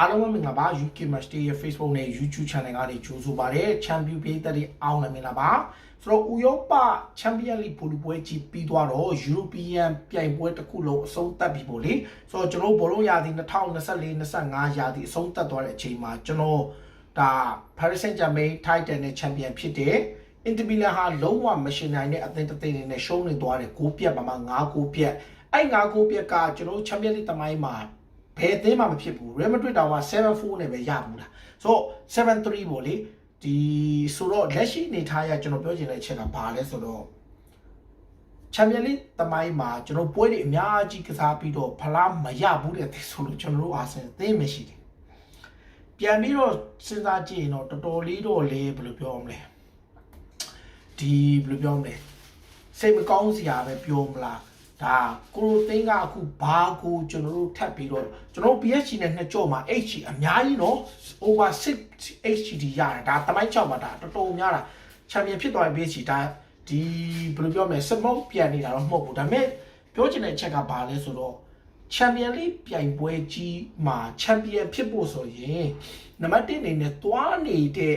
အားလုံးပဲမင်္ဂလာပါ UK Match Day ရဲ့ Facebook နဲ့ YouTube Channel ကနေကြိုဆိုပါရစေ Champion ပြည်သက်တွေအောင်လည်းမင်္ဂလာပါဆိုတော့ဥရောပ Champion League ဘူလူပွဲကြီးပြီးသွားတော့ European ပြိုင်ပွဲတစ်ခုလုံးအဆုံးသတ်ပြီပေါ့လေဆိုတော့ကျွန်တော်ဘောလုံးရာသီ2024 25ရာသီအဆုံးသတ်သွားတဲ့အချိန်မှာကျွန်တော်ဒါ Paris Saint-Germain Titan နဲ့ Champion ဖြစ်တဲ့ Inter Milan ဟာလုံးဝမရှင်နိုင်တဲ့အသင်းတစ်သင်းနဲ့ရှုံးနေသွားတယ်6ပြက်ပါမှ9 9ပြက်အဲ့9 9ပြက်ကကျွန်တော် Champion League တမိုင်းမှာ ဘယ်အသင်းမှမဖြစ်ဘူး Real Madrid တောင်မှ7-4နဲ့ပဲရဘူးလားဆိုတော့7-3ပေါ့လေဒီဆိုတော့လက်ရှိအနေထားရကျွန်တော်ပြောချင်တဲ့အချက်ကဘာလဲဆိုတော့ချန်ပီယံလိတမိုင်းမှာကျွန်တော်ပွဲတွေအများကြီးကစားပြီးတော့ဖလားမရဘူးတဲ့သိဆိုလို့ကျွန်တော်တို့အာဆင်သိမရှိတယ်ပြန်ပြီးတော့စဉ်းစားကြည့်ရင်တော့တော်တော်လေးတော့လေဘယ်လိုပြောမလဲဒီဘယ်လိုပြောမလဲစိတ်မကောင်းစရာပဲပြောမလား ဒါကိုရိုသိန်းကအခုဘာကိုကျွန်တော်တို့ထပ်ပြီးတော့ကျွန်တော် PSG နဲ့နှစ်ကြော့မှာ HG အများကြီးနော် over 6 HGD ရတယ်ဒါတမိုင်း6မှာဒါတော်တော်များတာချန်ပီယံဖြစ်သွားပြီ PSG ဒါဒီဘယ်လိုပြောမလဲစမောက်ပြန်နေတာတော့မဟုတ်ဘူးဒါပေမဲ့ပြောချင်တဲ့အချက်ကဘာလဲဆိုတော့ချန်ပီယံလိပြိုင်ပွဲကြီးမှာချန်ပီယံဖြစ်ဖို့ဆိုရင်နံပါတ်1အနေနဲ့သွားနေတဲ့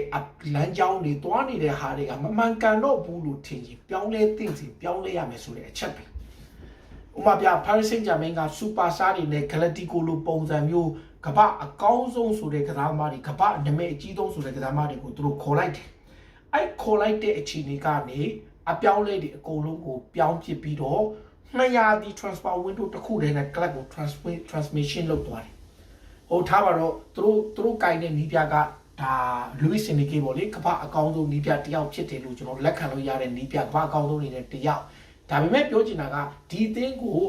လမ်းကြောင်းတွေသွားနေတဲ့ဟာတွေကမမှန်ကန်တော့ဘူးလို့ထင်ရင်ပြောင်းလဲသင့်စီပြောင်းလဲရမယ်ဆိုတဲ့အချက်ပဲ ဥပမာပြ Paris Saint-Germain ကစူပါစတာတွေနဲ့ Galactico လိုပုံစံမျိုးကမ္ဘာအကောင်းဆုံးဆိုတဲ့ကစားသမားတွေကမ္ဘာနာမည်အကြီးဆုံးဆိုတဲ့ကစားသမားတွေကိုသူတို့ခေါ်လိုက်တယ်။အဲ့ခေါ်လိုက်တဲ့အခြေအနေကနေအပြောင်းလဲတွေအကုန်လုံးကိုပြောင်းပစ်ပြီးတော့200ဒီ transfer window တစ်ခုတည်းနဲ့ club ကို transfer transmission လုပ်သွားတယ်။ဟိုထားပါတော့သူတို့သူတို့ကင်တဲ့နီးပြကဒါ Luis Enrique ပေါ့လေကမ္ဘာအကောင်းဆုံးနီးပြတစ်ယောက်ဖြစ်တယ်လို့ကျွန်တော်လက်ခံလို့ရတဲ့နီးပြကမ္ဘာအကောင်းဆုံးနေတဲ့တစ်ယောက် ဒါပေမဲ့ပြောချင်တာကဒီအသင်းကို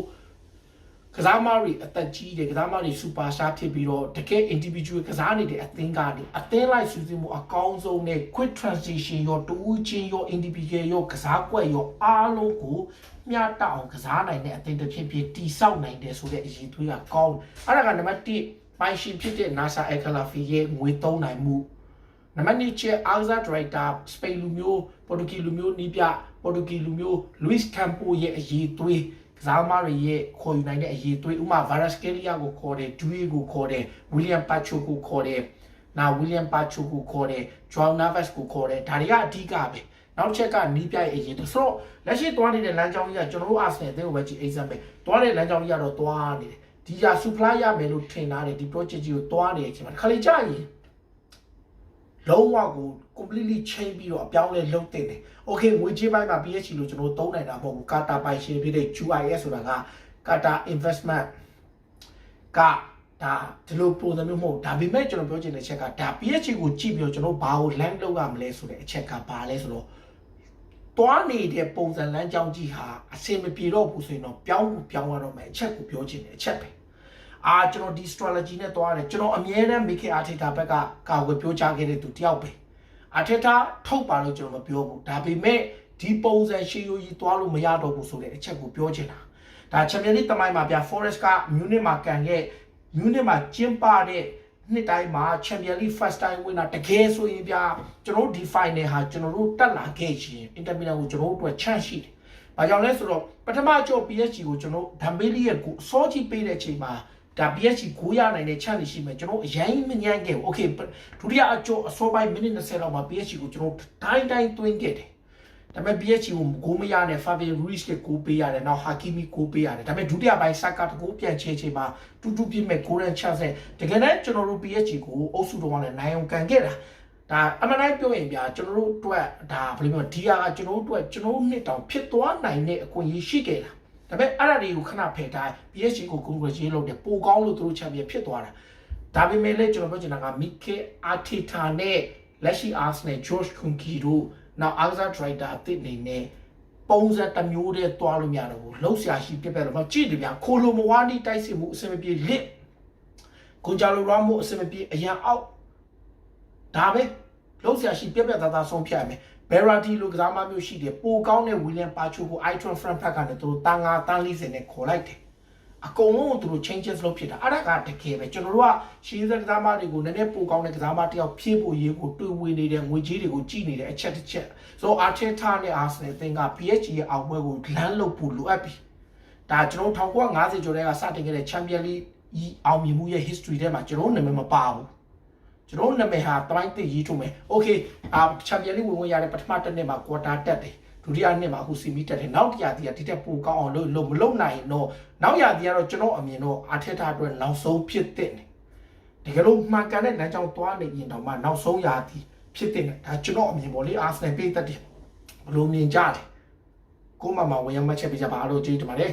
ကစားမတွေအသက်ကြီးတယ်ကစားမတွေစူပါစတာဖြစ်ပြီးတော့တကယ် individual ကစားနေတဲ့အသင်းကနေအသင်းလိုက်စူးစမ်းမှုအကောင်းဆုံးနဲ့ quick transition ရောတူးချင်းရော individual ရောကစားကွက်ရောအားလုံးကိုမျှတအောင်ကစားနိုင်တဲ့အသင်းတစ်ဖြစ်ဖြစ်တိဆောက်နိုင်တယ်ဆိုတဲ့အရေးသွေးကကောင်းတယ်အဲ့ဒါကနံပါတ်1ပိုင်ရှင်ဖြစ်တဲ့ NASA Ekalafi ရဲ့ငွေသုံးနိုင်မှု နံပါတ်2ချက်အာဇာဒရိုက်တာစပိန်လူမျိုးပေါ်တူဂီလူမျိုးနီးပြပေါ်တူဂီလူမျိုးလူးစ်ကမ်ပိုရဲ့အရေးသွေးကစားမတွေရဲ့ခေါ်ယူနိုင်တဲ့အရေးသွေးဥမာဗာရက်စကယ်လီယာကိုခေါ်တယ်ဒူးကိုခေါ်တယ်ဝီလီယမ်ပါချိုကိုခေါ်တယ်နာဝီလီယမ်ပါချိုကိုခေါ်တယ်ဂျွန်နာဗက်စ်ကိုခေါ်တယ်ဒါတွေကအဓိကပဲနောက်ချက်ကနီးပြရဲ့အရေးသွေးဆိုတော့လက်ရှိသွားနေတဲ့လမ်းကြောင်းကြီးကကျွန်တော်တို့အာဆင်နယ်အသင်းကိုပဲကြည့်အိမ်စမ်းပဲသွားတဲ့လမ်းကြောင်းကြီးကတော့သွားနေတယ်ဒီဟာဆူဖလာရမယ်လို့ထင်ထားတယ်ဒီ project ကြီးကိုသွားနေတဲ့အချိန်မှာခါလေးကြာရင် လုံးဝကို completely change ပြီးတော့အပြောင်းလဲလုပ်တင်တယ်။ Okay ငွေကြေးပိုင်းမှာ PHC လို့ကျွန်တော်သုံးနိုင်တာမဟုတ်ဘူး။ Qatar ပိုင်ရှင်ဖြစ်တဲ့ QIS ဆိုတာက Qatar Investment ကဒါဒီလိုပုံစံမျိုးမဟုတ်ဒါပေမဲ့ကျွန်တော်ပြောချင်တဲ့ချက်ကဒါ PHC ကိုကြည့်ပြီးတော့ကျွန်တော်ဘာကို land လုပ်ရမလဲဆိုတဲ့အချက်ကဘာလဲဆိုတော့တွားနေတဲ့ပုံစံလမ်းကြောင်းကြီးဟာအဆင်မပြေတော့ဘူးဆိုရင်တော့ပြောင်းကိုပြောင်းရတော့မယ်အချက်ကိုပြောချင်တယ်အချက်ပဲ။ အာကျွန်တော်ဒီ strategy နဲ့သွားတယ်ကျွန်တော်အမြဲတမ်းမိခေအာထေတာဘက်ကကာဝယ်ပြောချခဲ့တဲ့သူတယောက်ပဲအာထေတာထုတ်ပါလို့ကျွန်တော်မပြောဘူးဒါပေမဲ့ဒီပုံစံရှေးရိုးကြီးသွားလို့မရတော့ဘူးဆိုတဲ့အချက်ကိုပြောချင်တာဒါချန်ပီယံလိတမိုင်းမှာဗျာ Forest ကမြူနစ်မှာကန်ခဲ့မြူနစ်မှာကျင်းပတဲ့နှစ်တိုင်းမှာ Champions League first time winner တကယ်ဆိုရင်ဗျာကျွန်တော်တို့ဒီ final ဟာကျွန်တော်တို့တက်လာခဲ့ရှင် Inter Milan ကိုကျွန်တော်တို့အတွက် chance ရှိတယ်။ဘာကြောင့်လဲဆိုတော့ပထမအကျော် PSG ကိုကျွန်တော်ဒမ်ဘေလီရဲ့ကိုအစောကြီးပေးတဲ့အချိန်မှာ ဒါ PSG ကိုရနိုင်တဲ့ chance ရှိမယ်ကျွန်တော်အရင်မညံ့ခဲ့ဘူး။ Okay ဒုတိယအကျော်အစောပိုင်းမိနစ်20လောက်မှာ PSG ကိုကျွန်တော်တိုင်းတိုင်းသွင်းခဲ့တယ်။ဒါပေမဲ့ PSG ကိုဂိုးမရနဲ့ Fabian Ruiz ကကိုပေးရတယ်။နောက် Hakimi ကိုပေးရတယ်။ဒါပေမဲ့ဒုတိယပိုင်း Saka တကိုပြန်ချေချေမှာတူတူပြစ်မဲ့ golden chance နဲ့တကယ်တမ်းကျွန်တော်တို့ PSG ကိုအုပ်စုတော်ကလည်းနိုင်အောင်ကန်ခဲ့တာ။ဒါအမှန်တိုင်းပြောရင်ဗျာကျွန်တော်တို့အတွက်ဒါဘယ်လိုပြောဒီဟာကကျွန်တော်တို့အတွက်ကျွန်တော်တို့နှစ်တောင်ဖြစ်သွားနိုင်တဲ့အခွင့်အရေးရှိခဲ့တာ။ ဒါပေမဲ့အဲ့ဒါတွေကိုခဏဖယ်ထား PSG ကို congratulate လုပ်တယ်ပိုကောင်းလို့သူတို့ champion ဖြစ်သွားတာ။ဒါပေမဲ့လည်းကျွန်တော်ပြောချင်တာက Mikel Arteta နဲ့လက်ရှိ Arsenal George Kuki တို့နောက် Alza Drider အသစ်နေနဲ့ပုံစံတစ်မျိုးတည်းတွားလို့မရတော့ဘူးလှုပ်ရှားရှိပြက်ပြက်တော့ကြည့်တယ်ဗျာခိုလိုမဝါနီတိုက်စစ်မှုအစင်မပြေလစ်ကွန်ဂျာလိုရာမိုအစင်မပြေအရန်အောက်ဒါပဲ လှုပ်ရှားရှိပြက်ပြက်သားသားဆုံးဖြတ်ရမယ်ဘယ်ရာတီလိုကစားမမျိုးရှိတယ်ပိုကောင်းတဲ့ဝီလျံပါချိုကို Itron Front Pack ကနေသူတို့တန်ငါတန်40နဲ့ခေါ်လိုက်တယ်အကုန်လုံးကိုသူတို့ changes လုပ်ဖြစ်တာအဲ့ဒါကတကယ်ပဲကျွန်တော်တို့ကရှင်းစကစားမတွေကိုနည်းနည်းပိုကောင်းတဲ့ကစားမတယောက်ဖြည့်ဖို့ရေးကိုတွေ့ဝင်နေတဲ့ငွေကြေးတွေကိုကြည့်နေတဲ့အချက်တစ်ချက်ဆိုတော့ Arteta နဲ့ Arsenal အသင်းက PSG ရဲ့အောင်ပွဲကိုလမ်းလုပ်ဖို့လိုအပ်ပြီဒါကျွန်တော်1950ကျော်တဲ့ကစတင်ခဲ့တဲ့ Champions League ဤအောင်မြင်မှုရဲ့ history ထဲမှာကျွန်တော်နာမည်မပါဘူး ကျွန်တော်နာမည်ဟာတမိုင်းသိရေးထုတ်မယ် okay အာချန်ပီယံလိဝင်ဝင်ရတဲ့ပထမတစ်နှစ်မှာ quarter တက်တယ်ဒုတိယနှစ်မှာအခုစီမီတက်တယ်နောက်တစ်ရာတီးကဒီတက်ပိုကောင်းအောင်လုပ်လို့မလုပ်နိုင်တော့နောက်ရာတီးကတော့ကျွန်တော်အမြင်တော့အာထက်တာအတွက်နောက်ဆုံးဖြစ်တဲ့တကယ်လို့မှန်ကန်တဲ့လမ်းကြောင်းသွားနေရင်တော့မှနောက်ဆုံးရာတီးဖြစ်တဲ့ဒါကျွန်တော်အမြင်ပေါ့လေအာဆနယ်ပေးတတ်တယ်ဘယ်လိုမြင်ကြလဲကိုမမဝင်ရမှတ်ချက်ပေးကြပါလို့ကြည့်တယ်ပါတယ်